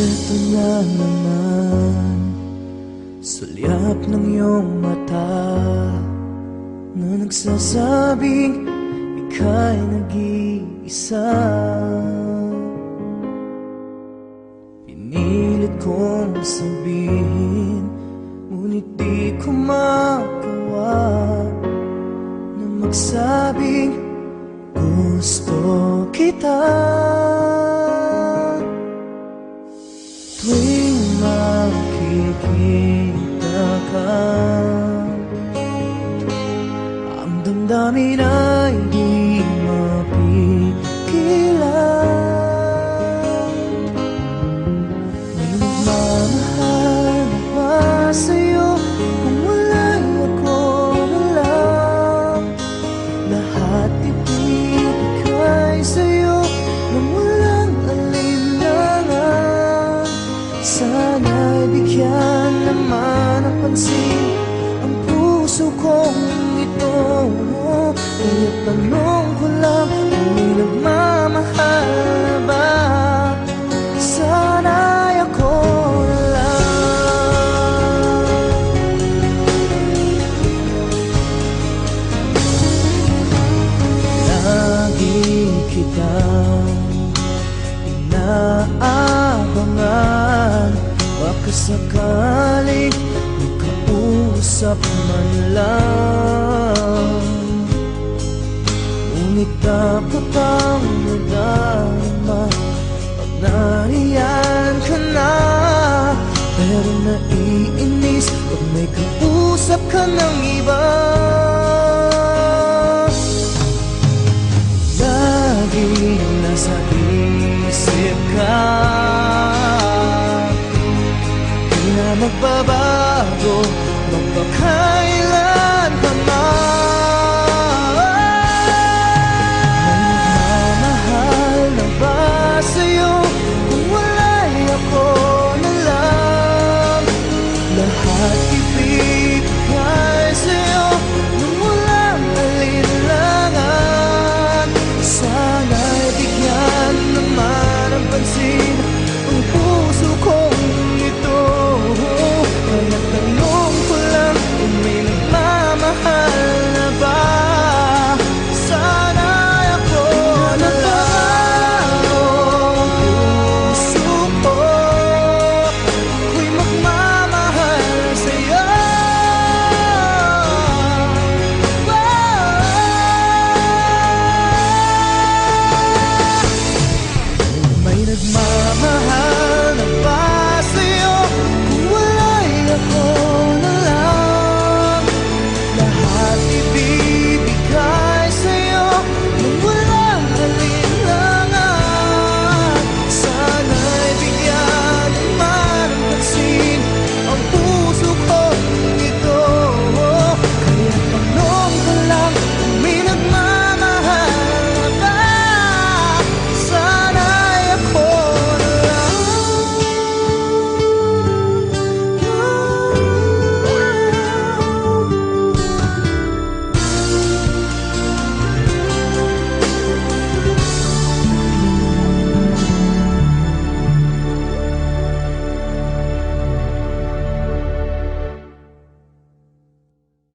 Ito na naman. Sulyap ng iyong mata Na nagsasabing Ika'y nag-iisa. Pinilit kong sabihin Ngunit di ko magawa Na magsabing Gusto kita makikita ka. Ang damdamin ay di mapigilan May nagmamahal na ba sa'yo Kung wala'y ako na lang Lahat ibibigay sa'yo Nang walang alinlangan. Sana'y bigyan naman ng pansin Ang puso kong ito ka sakali Makausap man lang Ngunit dapat ang nalama Pag nariyan ka na Pero naiinis. Pag may kausap ka ng iba Lagi nasa iyo magbabago Magpakailan pa man Nagmamahal na ba sa'yo Kung wala'y ako na lang? Lahat iba